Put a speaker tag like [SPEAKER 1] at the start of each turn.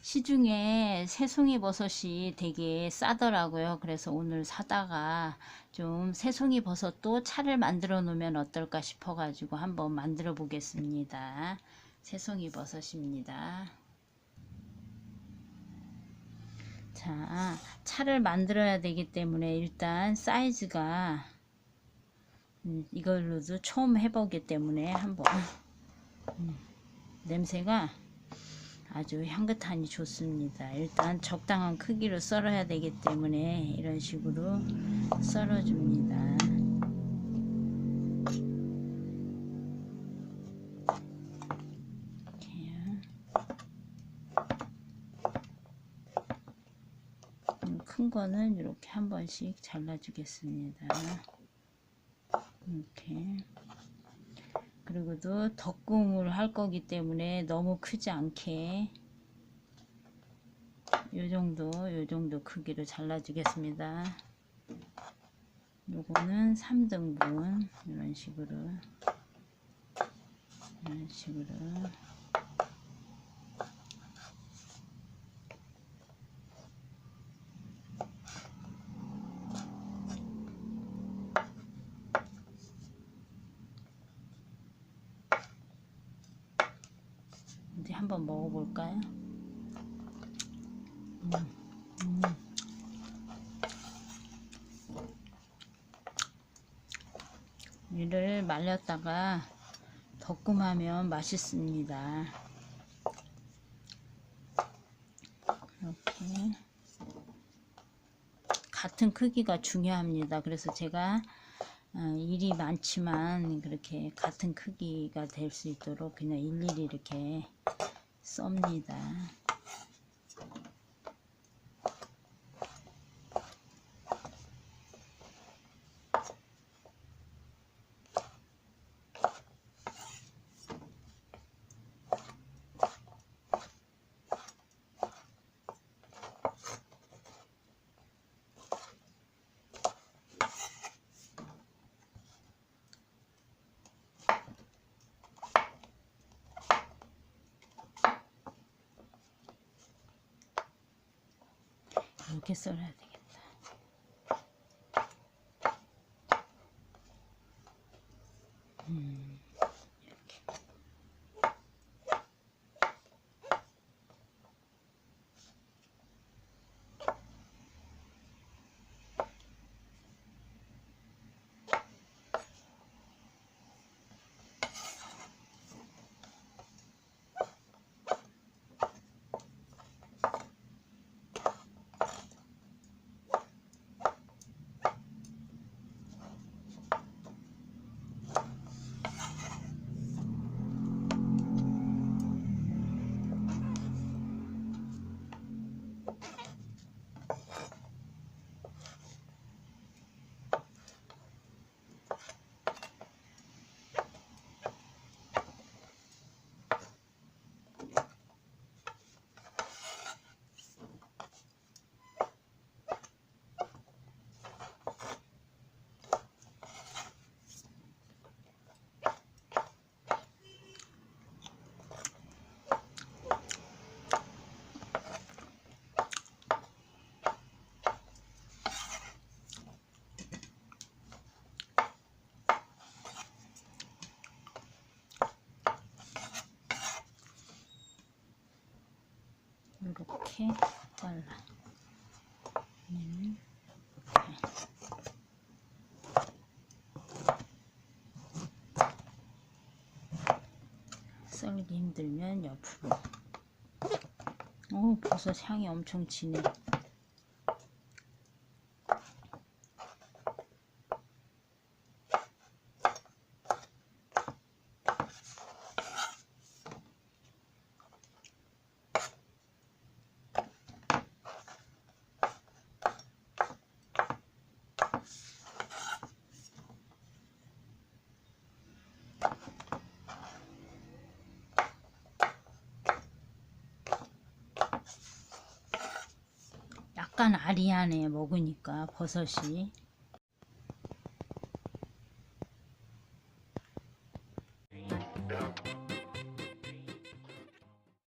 [SPEAKER 1] 시중에 새송이 버섯이 되게 싸더라고요. 그래서 오늘 사다가 좀 새송이 버섯도 차를 만들어 놓으면 어떨까 싶어 가지고 한번 만들어 보겠습니다. 새송이 버섯입니다. 자, 차를 만들어야 되기 때문에 일단 사이즈가 음, 이걸로도 처음 해보기 때문에 한번 음, 냄새가 아주 향긋하니 좋습니다. 일단 적당한 크기로 썰어야 되기 때문에 이런 식으로 썰어줍니다. 큰 거는 이렇게 한 번씩 잘라주겠습니다. 이렇게. 그리고도 덕궁을 할 거기 때문에 너무 크지 않게 요 정도 요 정도 크기로 잘라 주겠습니다. 요거는 3등분 이런 식으로 이런 식으로 한번 먹어볼까요? 음, 음. 이를 말렸다가 덕금하면 맛있습니다. 이렇게 같은 크기가 중요합니다. 그래서 제가 어, 일이 많지만 그렇게 같은 크기가 될 수 있도록 그냥 일일이 이렇게 썹니다. 이렇게 썰 이렇게 잘라. 음. 썰기 힘들면 옆으로. 오, 버섯 향이 엄청 진해. 약간 아리하네 먹으니까 버섯이